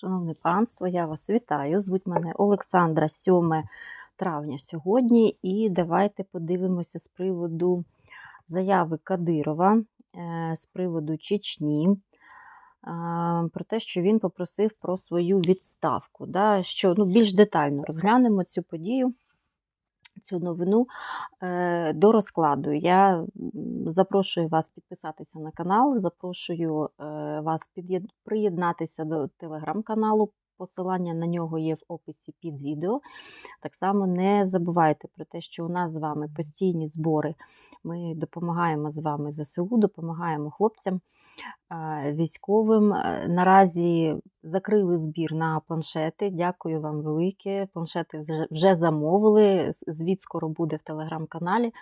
Шановне панство, я вас вітаю. Звуть мене Олександра 7 травня сьогодні. І давайте подивимося з приводу заяви Кадирова, е, з приводу Чечні, е, про те, що він попросив про свою відставку. Да, що, ну, Більш детально розглянемо цю подію. Цю новину е, до розкладу. Я запрошую вас підписатися на канал, запрошую е, вас приєднатися до телеграм-каналу. Посилання на нього є в описі під відео. Так само не забувайте про те, що у нас з вами постійні збори. Ми допомагаємо з вами ЗСУ, допомагаємо хлопцям військовим. Е, Наразі закрили збір на планшети. Дякую вам велике. Планшети вже- вже замовили. Звіт скоро буде в телеграм-каналі.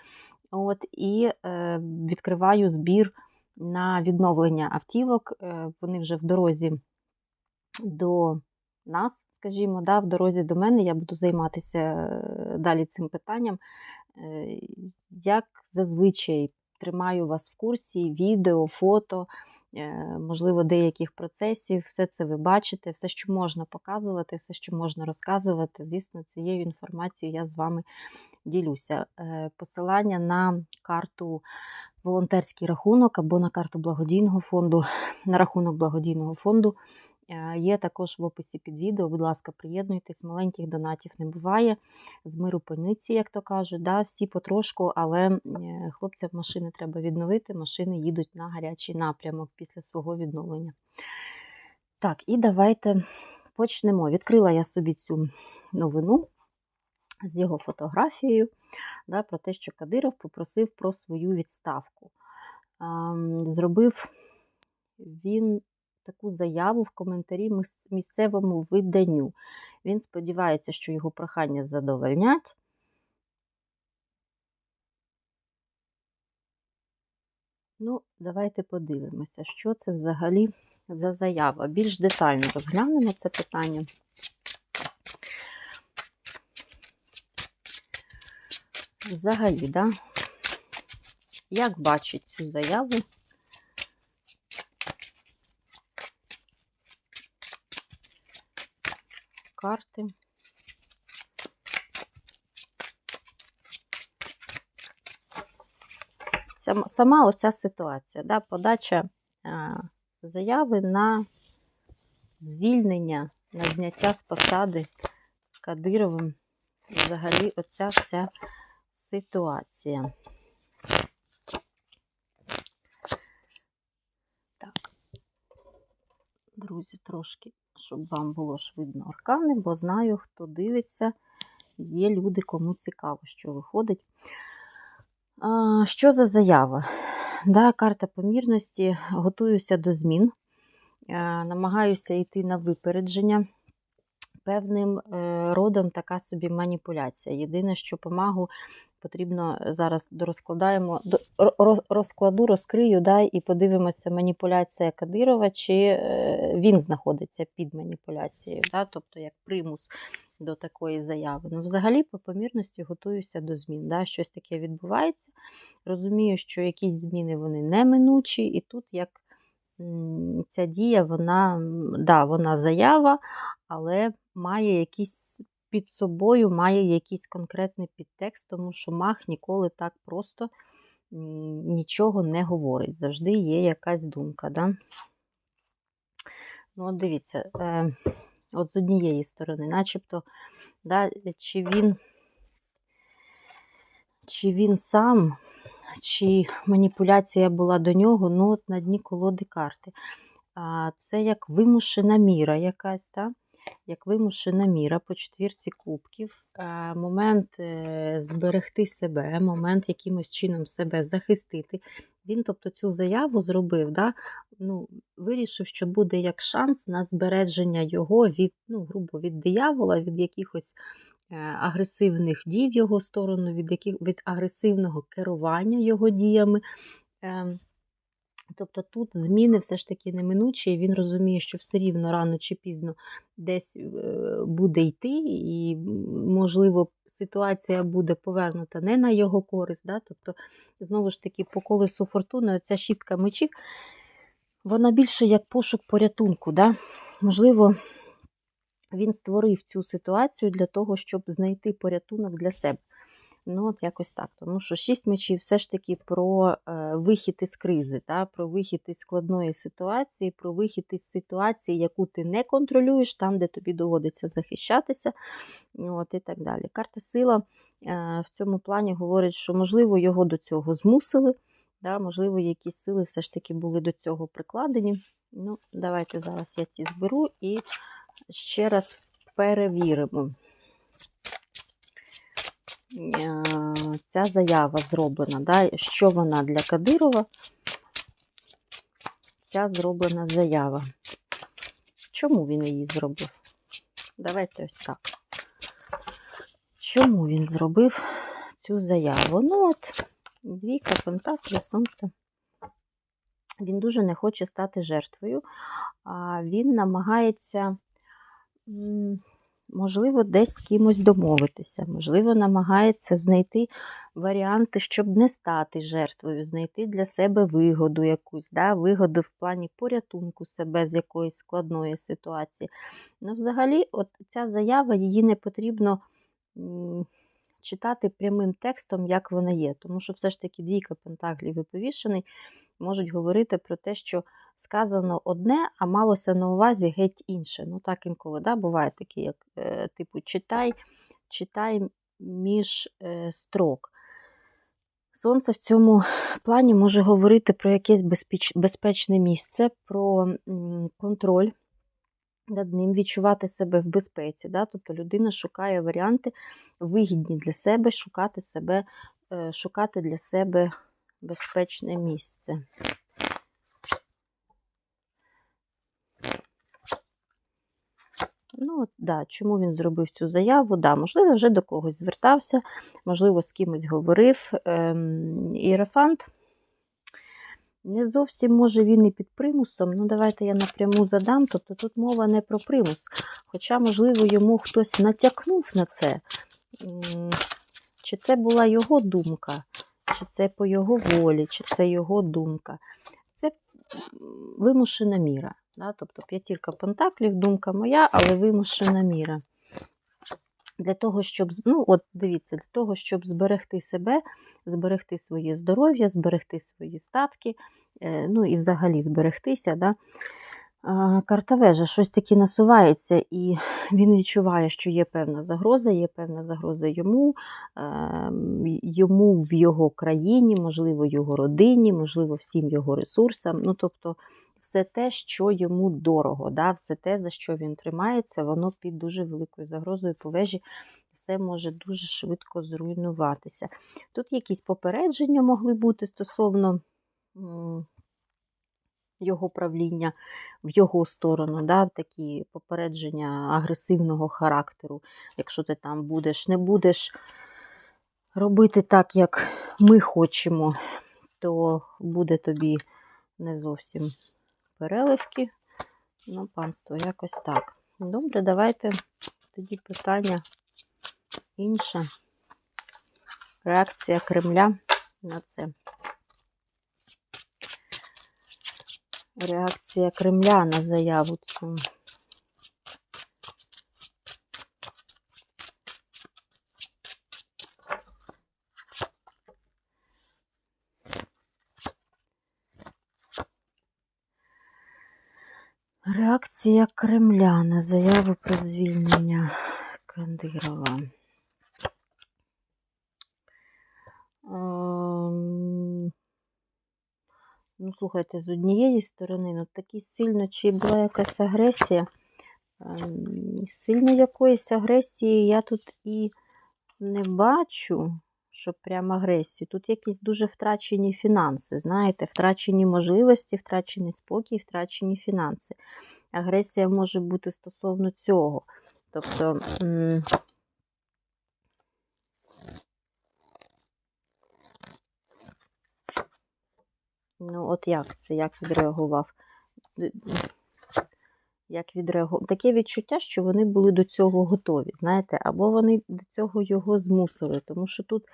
От, і е, відкриваю збір на відновлення автівок. Е, вони вже в дорозі до нас, скажімо, да, в дорозі до мене. Я буду займатися е, далі цим питанням. Е, Як зазвичай тримаю вас в курсі, відео, фото, е, можливо, деяких процесів. Все це ви бачите, все, що можна показувати, все, що можна розказувати. Звісно, цією інформацією я з вами ділюся. Посилання на карту волонтерський рахунок або на карту благодійного фонду, на рахунок благодійного фонду. Є також в описі під відео. Будь ласка, приєднуйтесь, маленьких донатів не буває. З миру паниці, як то кажуть, да, всі потрошку, але е, хлопцям машини треба відновити. Машини їдуть на гарячий напрямок після свого відновлення. Так, і давайте почнемо. Відкрила я собі цю новину з його фотографією да, про те, що Кадиров попросив про свою відставку. Зробив він таку заяву в коментарі місцевому виданню. Він сподівається, що його прохання задовольнять. Ну, давайте подивимося, що це взагалі за заява. Більш детально розглянемо це питання. Взагалі, да? як бачить цю заяву карти? Сама оця ситуація, да? подача а, заяви на звільнення, на зняття з посади Кадировим. Взагалі, оця вся ситуація. Так, друзі, трошки, щоб вам було ж видно аркани, бо знаю, хто дивиться, є люди, кому цікаво, що виходить. А, що за заява? Да, карта помірності. Готуюся до змін, намагаюся йти на випередження. Певним е, родом така собі маніпуляція. Єдине, що помагу потрібно зараз дорозкладаємо, до, розкладу, розкрию да, і подивимося, маніпуляція Кадирова, чи е, він знаходиться під маніпуляцією, да, тобто як примус до такої заяви. Ну, взагалі, по помірності готуюся до змін. Да, щось таке відбувається. Розумію, що якісь зміни вони неминучі, і тут як ця дія, вона, да, вона заява, але має якийсь під собою, має якийсь конкретний підтекст, тому що мах ніколи так просто нічого не говорить. Завжди є якась думка. Да? Ну, от дивіться, е, от з однієї сторони, начебто, да, чи він, чи він сам, чи маніпуляція була до нього, ну, от на дні колоди карти. А, це як вимушена міра якась, так? Як вимушена міра по четвірці кубків, е, момент е, зберегти себе, момент якимось чином себе захистити. Він, тобто, цю заяву зробив, да? ну, вирішив, що буде як шанс на збереження його від, ну, грубо, від диявола, від якихось е, агресивних дій в його сторону, від, яких, від агресивного керування його діями. Тобто тут зміни все ж таки неминучі, і він розуміє, що все рівно рано чи пізно десь е, буде йти, і, можливо, ситуація буде повернута не на його користь. Да? Тобто, знову ж таки, по колесу фортуни, оця шістка мечів, вона більше як пошук порятунку. Да? Можливо, він створив цю ситуацію для того, щоб знайти порятунок для себе. Ну, от якось так. Тому що шість мечів все ж таки про е, вихід із кризи, та, про вихід із складної ситуації, про вихід із ситуації, яку ти не контролюєш, там, де тобі доводиться захищатися. От, І так далі. Карта сила е, в цьому плані говорить, що, можливо, його до цього змусили. Да, Можливо, якісь сили все ж таки були до цього прикладені. Ну, Давайте зараз я ці зберу і ще раз перевіримо. Е, Ця заява зроблена, да, що вона для Кадирова? Ця зроблена заява. Чому він її зробив? Давайте ось так. Чому він зробив цю заяву? Ну, от, двійка пентаклів, сонце. Він дуже не хоче стати жертвою, а він намагається, можливо, десь з кимось домовитися, можливо, намагається знайти варіанти, щоб не стати жертвою, знайти для себе вигоду якусь, да? вигоду в плані порятунку себе з якоїсь складної ситуації. Ну, взагалі, от ця заява, її не потрібно читати прямим текстом, як вона є. Тому що все ж таки двійка пентаклів і повішений можуть говорити про те, що сказано одне, а малося на увазі геть інше. Ну, так інколи да, буває такі, як е, типу, читай, читай між е, строк. Сонце в цьому плані може говорити про якесь безпечне місце, про контроль над ним, відчувати себе в безпеці. Да? Тобто людина шукає варіанти вигідні для себе, шукати себе, е, шукати для себе безпечне місце. Ну, да, Чому він зробив цю заяву? Да, Можливо, вже до когось звертався, можливо, з кимось говорив. Ем, Іерафант не зовсім може він і під примусом. Ну, давайте я напряму задам, тобто тут мова не про примус. Хоча, можливо, йому хтось натякнув на це. Чи це була його думка, чи це по його волі, чи це його думка. Це вимушена міра. Да? Тобто п'ятірка пентаклів, думка моя, але вимушена міра. Для того, щоб ну от дивіться, для того, щоб зберегти себе, зберегти своє здоров'я, зберегти свої статки, е, ну і взагалі зберегтися. Да? Карта вежа щось таке насувається, і він відчуває, що є певна загроза, є певна загроза йому, ем, йому в його країні, можливо, його родині, можливо, всім його ресурсам. Ну, тобто, все те, що йому дорого, да, все те, за що він тримається, воно під дуже великою загрозою по вежі. Все може дуже швидко зруйнуватися. Тут якісь попередження могли бути стосовно його правління в його сторону, да, такі попередження агресивного характеру. Якщо ти там будеш, не будеш робити так, як ми хочемо, то буде тобі не зовсім переливки. Ну, панство, якось так. Добре, давайте тоді питання інше. Реакція Кремля на це. Реакція Кремля на заяву цю. Реакція Кремля на заяву про звільнення Кандирова. Ну, слухайте, з однієї сторони, ну такі сильно, чи була якась агресія. Ем, сильно якоїсь агресії я тут і не бачу, що прям агресію. Тут якісь дуже втрачені фінанси, знаєте, втрачені можливості, втрачений спокій, втрачені фінанси. Агресія може бути стосовно цього. Тобто. Ну, от як це, як відреагував? Як відреагував? Таке відчуття, що вони були до цього готові, знаєте, або вони до цього його змусили, тому що тут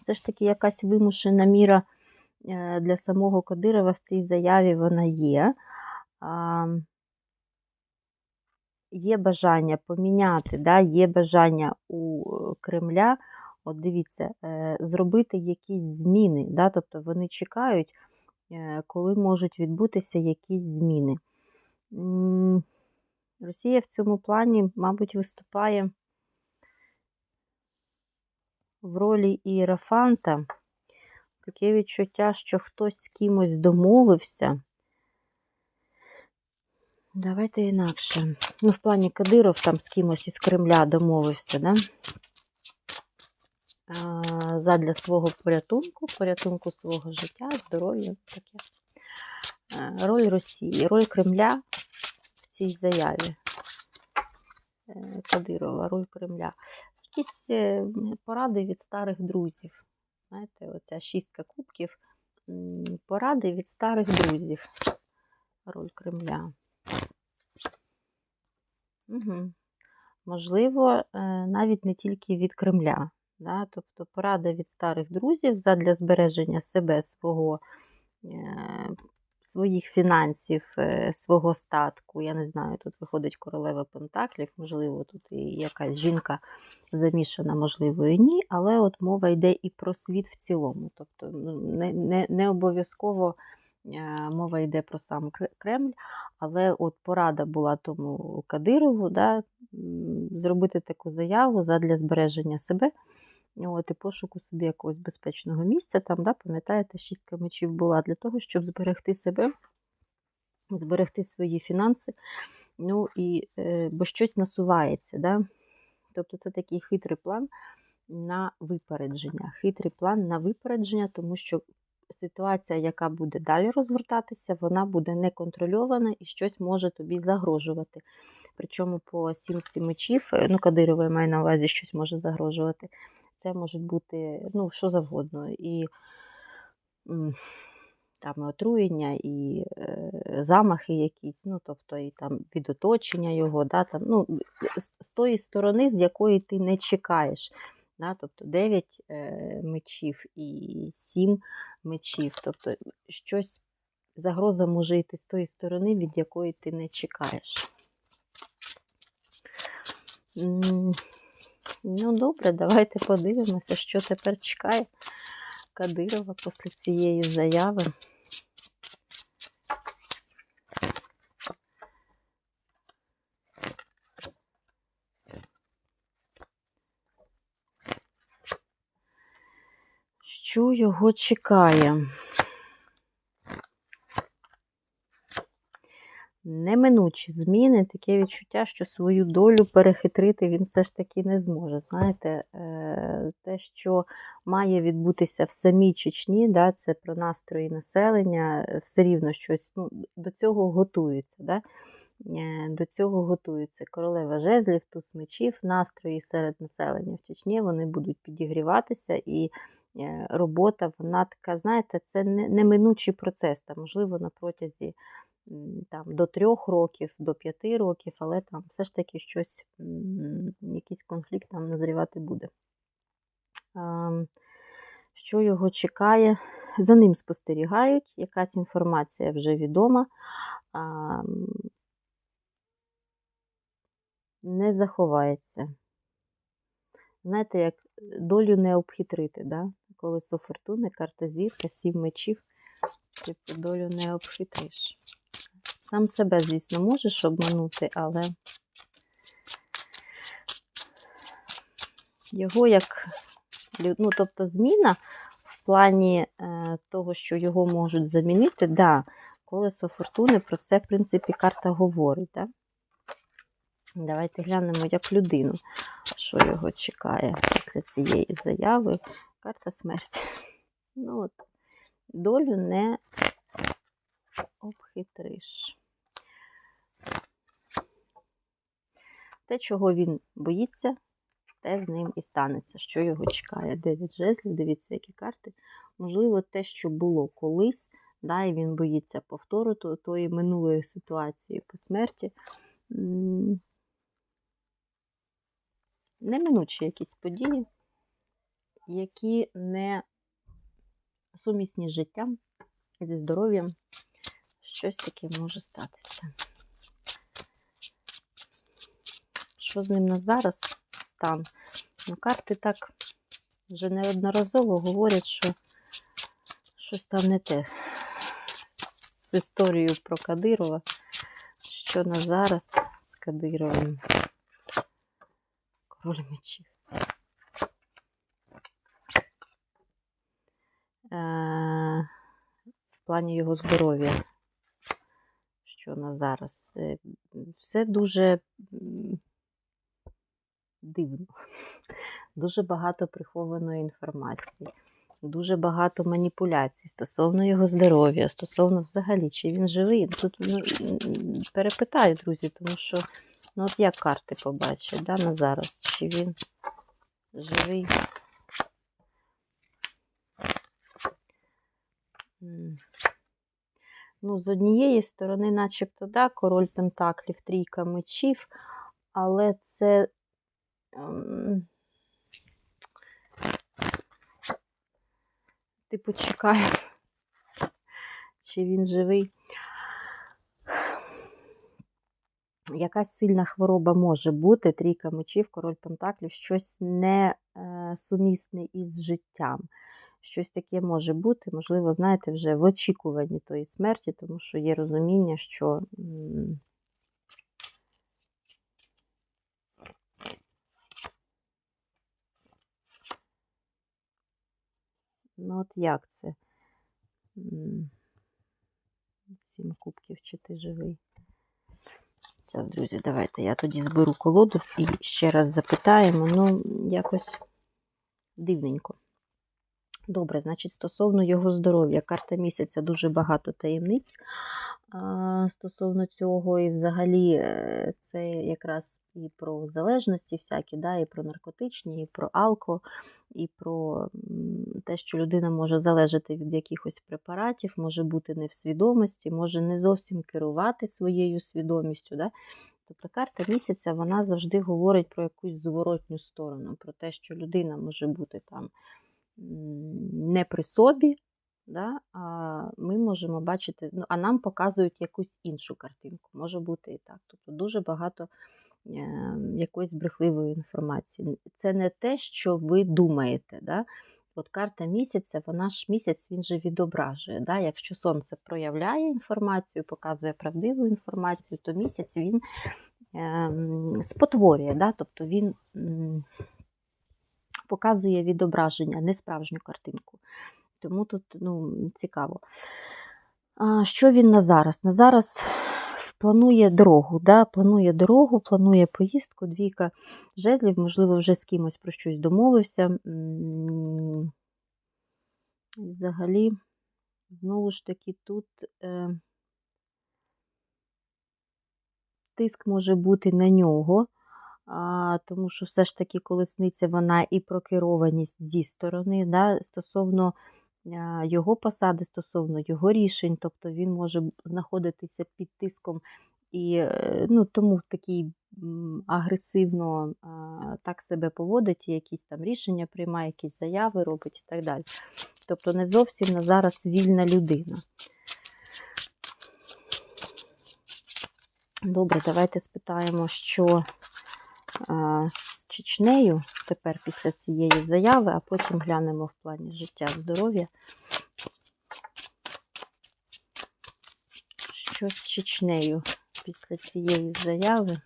все ж таки якась вимушена міра е, для самого Кадирова в цій заяві вона є. є бажання поміняти, да, є бажання у е, Кремля, от дивіться, е, зробити якісь зміни. Да, тобто вони чекають, е, коли можуть відбутися якісь зміни. Росія в цьому плані, мабуть, виступає в ролі ієрофанта. Таке відчуття, що хтось з кимось домовився. Давайте інакше. Ну, в плані Кадиров там з кимось із Кремля домовився, да? Задля свого порятунку, порятунку свого життя, здоров'я. таке. Роль Росії, роль Кремля в цій заяві. Е, Кадирова, роль Кремля. Якісь е, поради від старих друзів. Знаєте, оця шістка кубків. Поради від старих друзів. Роль Кремля. Угу. Можливо, е, навіть не тільки від Кремля. Да? Тобто порада від старих друзів задля збереження себе, свого, е, своїх фінансів, е, свого статку. Я не знаю, тут виходить королева Пентаклів, можливо, тут і якась жінка замішана, можливо, і ні, але от мова йде і про світ в цілому. Тобто ну, не, не, не обов'язково е, мова йде про сам Кремль, але от порада була тому Кадирову да, зробити таку заяву задля збереження себе. От, і пошуку собі якогось безпечного місця. Там, да, пам'ятаєте, шістка мечів була для того, щоб зберегти себе, зберегти свої фінанси. Ну і е, бо щось насувається. Да? Тобто це такий хитрий план на випередження. Хитрий план на випередження, тому що ситуація, яка буде далі розгортатися, вона буде неконтрольована і щось може тобі загрожувати. Причому по сімці мечів, е, ну, Кадирова маю на увазі, щось може загрожувати. Це можуть бути ну, що завгодно. І там і отруєння, і е, замахи якісь, ну, тобто і там від оточення його, да, там, ну, з, з тої сторони, з якої ти не чекаєш. Да, тобто 9 е, мечів і 7 мечів. Тобто щось загроза може йти з тої сторони, від якої ти не чекаєш. Ну, добре, давайте подивимося, що тепер чекає Кадирова після цієї заяви. Що його чекає? Неминучі зміни, таке відчуття, що свою долю перехитрити він все ж таки не зможе. Знаєте, е, те, що має відбутися в самій Чечні, да, це про настрої населення, е, все рівно щось ну, до цього готується. Да? Е, До цього готується королева жезлів, туз мечів, настрої серед населення в Чечні вони будуть підігріватися, і робота, вона така, знаєте, це неминучий процес, там, можливо, на протязі там, до трьох років, до п'яти років, але там все ж таки щось, якийсь конфлікт там назрівати буде. Ем, Що його чекає? За ним спостерігають, якась інформація вже відома. Не заховається. Знаєте, як долю не обхитрити, да? колесо фортуни, карта зірка, сім мечів. Типу, долю не обхитриш. Сам себе, звісно, можеш обманути, але його як ну, тобто зміна в плані е, того, що його можуть замінити, да, колесо фортуни про це, в принципі, карта говорить. Да? Давайте глянемо як людину, що його чекає після цієї заяви. Карта смерті. Ну, от, долю не обхитриш. Те, чого він боїться, те з ним і станеться, що його чекає. Дев'ять жезлів, дивіться, які карти. Можливо, те, що було колись, да, і він боїться повтору тої минулої ситуації по смерті. Неминучі якісь події, які не сумісні з життям, зі здоров'ям. Щось таке може статися. Що з ним на зараз стан? Ну, карти так вже неодноразово говорять, що щось там не те з історією про Кадирова, що на зараз з Кадировим. Король мечів. Е, в плані його здоров'я. Що на зараз? Е, Все дуже дивно. Дуже багато прихованої інформації, дуже багато маніпуляцій стосовно його здоров'я, стосовно взагалі, чи він живий. Тут ну, перепитаю, друзі, тому що ну, от як карти побачать да, на зараз, чи він живий. Ну, з однієї сторони, начебто, да, король Пентаклів, трійка мечів, але це. Ем, Типу, чекаю, чи він живий. Якась сильна хвороба може бути, трійка мечів, король Пентаклів, щось не е, сумісне із життям. Щось таке може бути, можливо, знаєте, вже в очікуванні тої смерті, тому що є розуміння, що ну от як це? Сім кубків, чи ти живий? Зараз, друзі, давайте я тоді зберу колоду і ще раз запитаємо. Ну, якось дивненько. Добре, значить, стосовно його здоров'я, карта місяця дуже багато таємниць стосовно цього, і взагалі е, це якраз і про залежності всякі, да, і про наркотичні, і про алко, і про те, що людина може залежати від якихось препаратів, може бути не в свідомості, може не зовсім керувати своєю свідомістю. Да? Тобто карта місяця вона завжди говорить про якусь зворотню сторону, про те, що людина може бути там не при собі, да? а ми можемо бачити, ну, а нам показують якусь іншу картинку. Може бути і так. Тобто дуже багато е, якоїсь брехливої інформації. Це не те, що ви думаєте. Да? От карта місяця, вона ж місяць він же відображує. Да? Якщо сонце проявляє інформацію, показує правдиву інформацію, то місяць він ем, спотворює, да? тобто він показує відображення, не справжню картинку. Тому тут ну, цікаво. А, що він на зараз? На зараз планує дорогу, да? планує дорогу, планує поїздку, двійка жезлів, можливо, вже з кимось про щось домовився. Взагалі, знову ж таки, тут е, тиск може бути на нього, тому що все ж таки колесниця вона і про керованість зі сторони, да, стосовно його посади, стосовно його рішень, тобто він може знаходитися під тиском і е, ну, тому такий агресивно так себе поводить, і якісь там рішення приймає, якісь заяви робить і так далі. Тобто не зовсім на зараз вільна людина. Добре, давайте спитаємо, що з Чечнею тепер після цієї заяви, а потім глянемо в плані життя, здоров'я. Що з Чечнею після цієї заяви?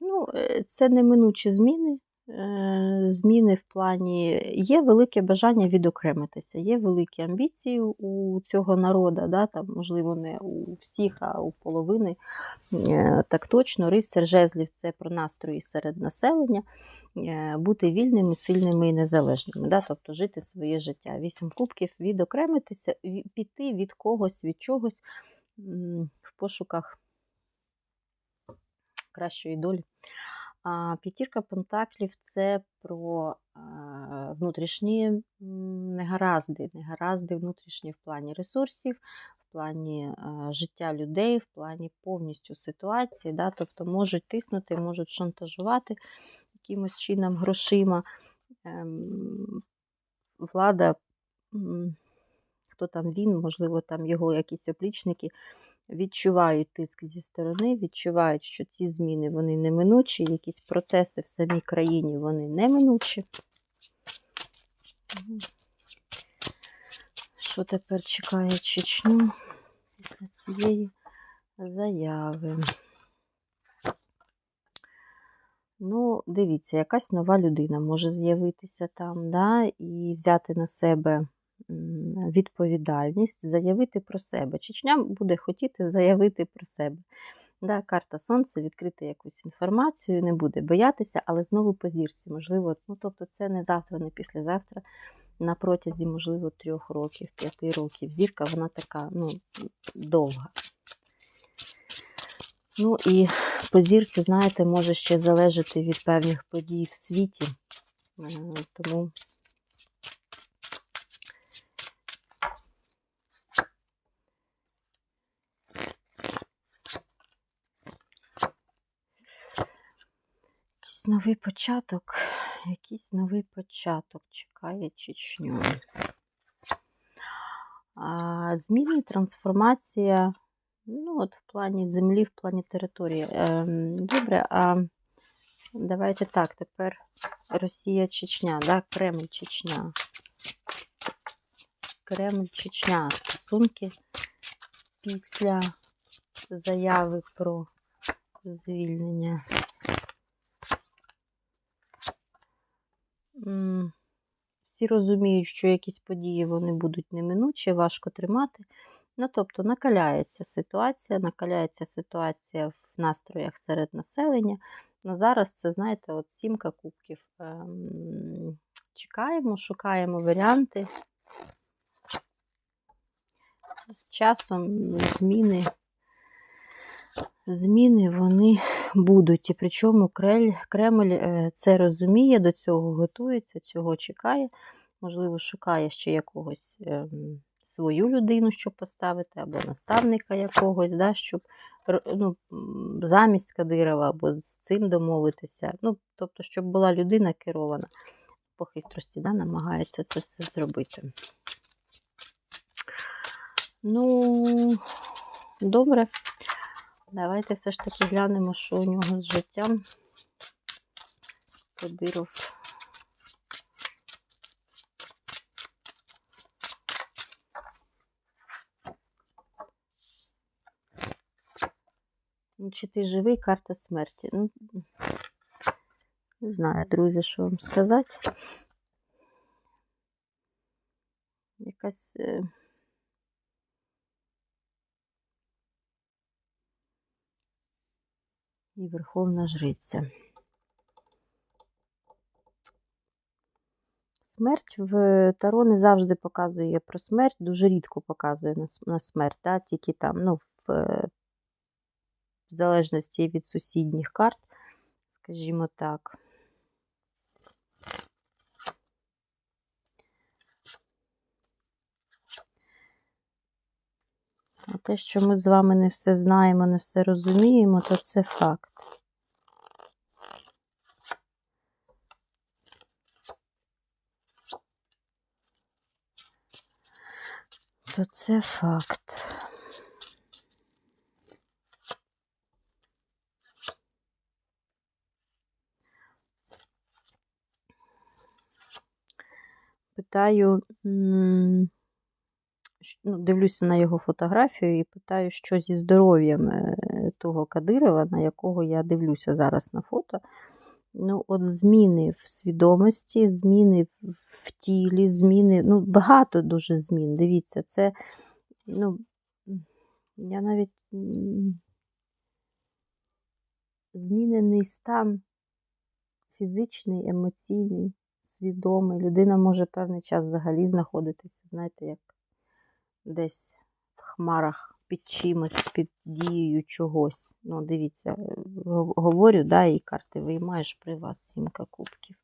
Ну, е, це неминучі зміни. Е, Зміни в плані є велике бажання відокремитися, є великі амбіції у цього народу, да, там, можливо, не у всіх, а у половини. Е, Так точно, рицар жезлів це про настрої серед населення, е, бути вільними, сильними і незалежними, да, тобто жити своє життя. Вісім кубків відокремитися, піти від когось, від чогось в пошуках кращої долі. А п'ятірка пентаклів це про внутрішні негаразди, негаразди внутрішні в плані ресурсів, в плані життя людей, в плані повністю ситуації. Да? Тобто можуть тиснути, можуть шантажувати якимось чином грошима. Ем, влада, хто там він, можливо, там його якісь оплічники, відчувають тиск зі сторони, відчувають, що ці зміни вони неминучі, якісь процеси в самій країні вони неминучі. Що тепер чекає Чечню після цієї заяви? Ну, дивіться, якась нова людина може з'явитися там, да, і взяти на себе відповідальність, заявити про себе. Чечня буде хотіти заявити про себе. Да, карта Сонця, відкрити якусь інформацію, не буде боятися, але знову по зірці. Можливо, ну, тобто це не завтра, не післязавтра, на протязі, можливо, трьох років, п'яти років. Зірка, вона така, ну, довга. Ну і по зірці, знаєте, може ще залежати від певних подій в світі. Тому якийсь новий початок, якийсь новий початок чекає Чечню. Зміни, трансформація, ну, от в плані землі, в плані території. Ем, добре, а давайте так, тепер Росія Чечня, да? Кремль Чечня. Кремль Чечня. Стосунки після заяви про звільнення. Всі розуміють, що якісь події вони будуть неминучі, важко тримати. Ну, тобто накаляється ситуація, накаляється ситуація в настроях серед населення. Ну, зараз це, знаєте, от сімка кубків. Ем, чекаємо, шукаємо варіанти. З часом зміни, зміни вони будуть. І причому Кремль, е, це розуміє, до цього готується, цього чекає. Можливо, шукає ще якогось ем, свою людину, щоб поставити, або наставника якогось, да, щоб ну, замість Кадирова або з цим домовитися. Ну, тобто, щоб була людина керована по хитрості, да, намагається це все зробити. Ну, добре. Давайте все ж таки глянемо, що у нього з життям. Кадиров. Ну, Чи ти живий, карта смерті. Ну, не знаю, друзі, що вам сказати. Якась. І Верховна Жриця. Смерть в Таро не завжди показує про смерть, дуже рідко показує на, смерть, да? тільки там, ну, в, в залежності від сусідніх карт, скажімо так. А те, що ми з вами не все знаємо, не все розуміємо, то це факт. То це факт. Питаю, ну, дивлюся на його фотографію і питаю, що зі здоров'ям е, того Кадирова, на якого я дивлюся зараз на фото. Ну, от зміни в свідомості, зміни в тілі, зміни, ну, багато дуже змін. Дивіться, це, ну, я навіть змінений стан фізичний, емоційний, свідомий. Людина може певний час взагалі знаходитися, знаєте, як десь в хмарах під чимось, під дією чогось. Ну, дивіться, е, говорю, да, і карти виймаєш при вас сімка кубків.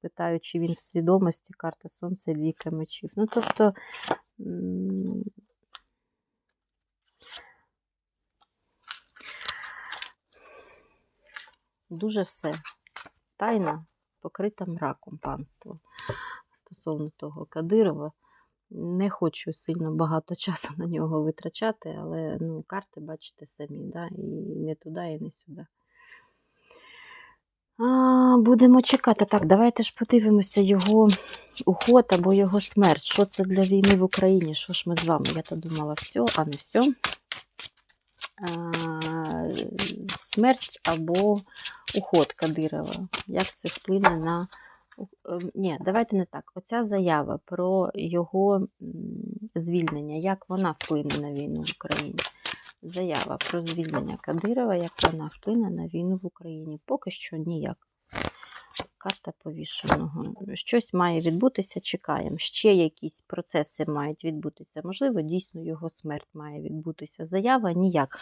Питаю, чи він в свідомості, карта Сонця і двійка мечів. Ну, тобто. Дуже все. Тайна, покрита мраком панство. Стосовно того Кадирова. Не хочу сильно багато часу на нього витрачати, але ну, карти бачите самі, да? і не туди, і не сюди. А, будемо чекати. Так, давайте ж подивимося його уход або його смерть. Що це для війни в Україні? Що ж ми з вами? Я то думала, все, а не все. А, смерть або уход Кадирова. Як це вплине на. Е, Ні, давайте не так. Оця заява про його звільнення, як вона вплине на війну в Україні. Заява про звільнення Кадирова, як вона вплине на війну в Україні. Поки що ніяк. Карта повішеного. Щось має відбутися, чекаємо. Ще якісь процеси мають відбутися. Можливо, дійсно його смерть має відбутися. Заява ніяк.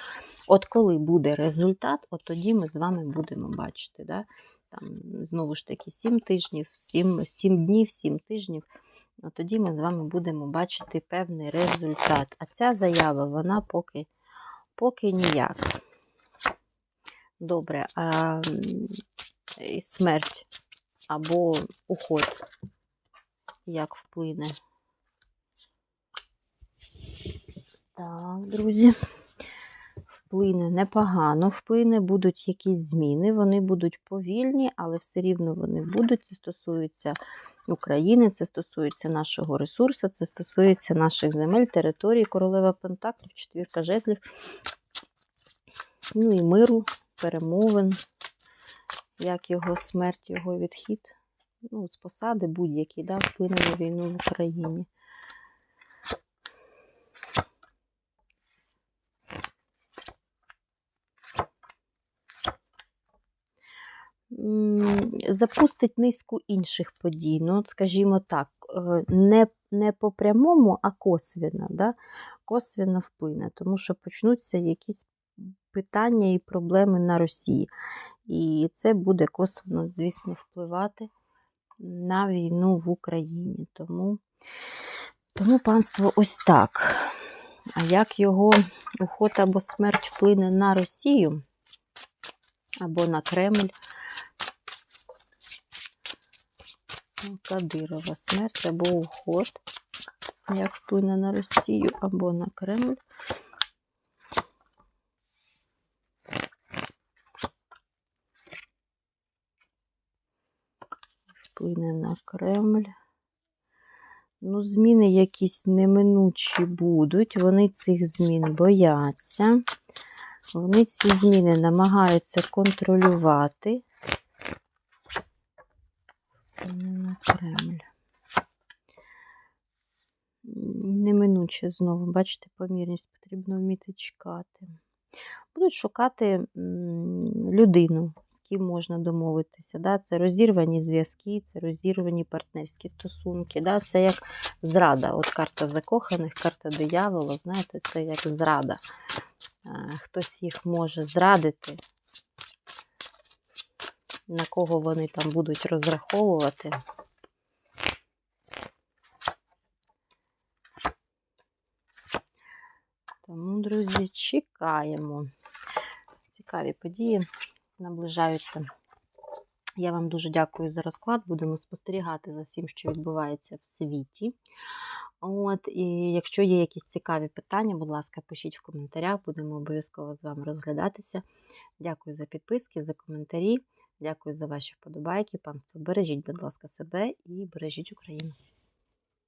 От коли буде результат, от тоді ми з вами будемо бачити. Да? Там, знову ж таки, 7 тижнів, 7, 7 днів, 7 тижнів. От тоді ми з вами будемо бачити певний результат. А ця заява, вона поки, поки ніяк. Добре, а смерть або уход, як вплине. Так, друзі. Вплине непогано, вплине, будуть якісь зміни, вони будуть повільні, але все рівно вони будуть. Це стосується України, це стосується нашого ресурсу, це стосується наших земель, територій, королева Пентаклів, четвірка жезлів, ну і миру, перемовин, як його смерть, його відхід, ну, з посади будь-який, да, вплине на війну в Україні. Запустить низку інших подій. Ну, от, скажімо так, е, не, не по прямому, а косвенно, да? косвенно вплине, тому що почнуться якісь питання і проблеми на Росії. І це буде косвенно, звісно, впливати на війну в Україні. Тому, тому панство, ось так. А як його уход або смерть вплине на Росію або на Кремль? Кадирова смерть або уход, як вплине на Росію або на Кремль. Вплине на Кремль. Ну, зміни якісь неминучі будуть. Вони цих змін бояться. Вони ці зміни намагаються контролювати. На Кремль. Неминуче знову, бачите, помірність потрібно вміти чекати. Будуть шукати людину, ким можна домовитися. Да? Це розірвані зв'язки, це розірвані партнерські стосунки. Да? Це як зрада. От карта закоханих, карта диявола, знаєте, це як зрада. Е, Хтось їх може зрадити, на кого вони там будуть розраховувати. Тому, друзі, чекаємо. Цікаві події наближаються. Я вам дуже дякую за розклад. Будемо спостерігати за всім, що відбувається в світі. От, і якщо є якісь цікаві питання, будь ласка, пишіть в коментарях, будемо обов'язково з вами розглядатися. Дякую за підписки, за коментарі. Дякую за ваші вподобайки. Панство, бережіть, будь ласка, себе і бережіть Україну.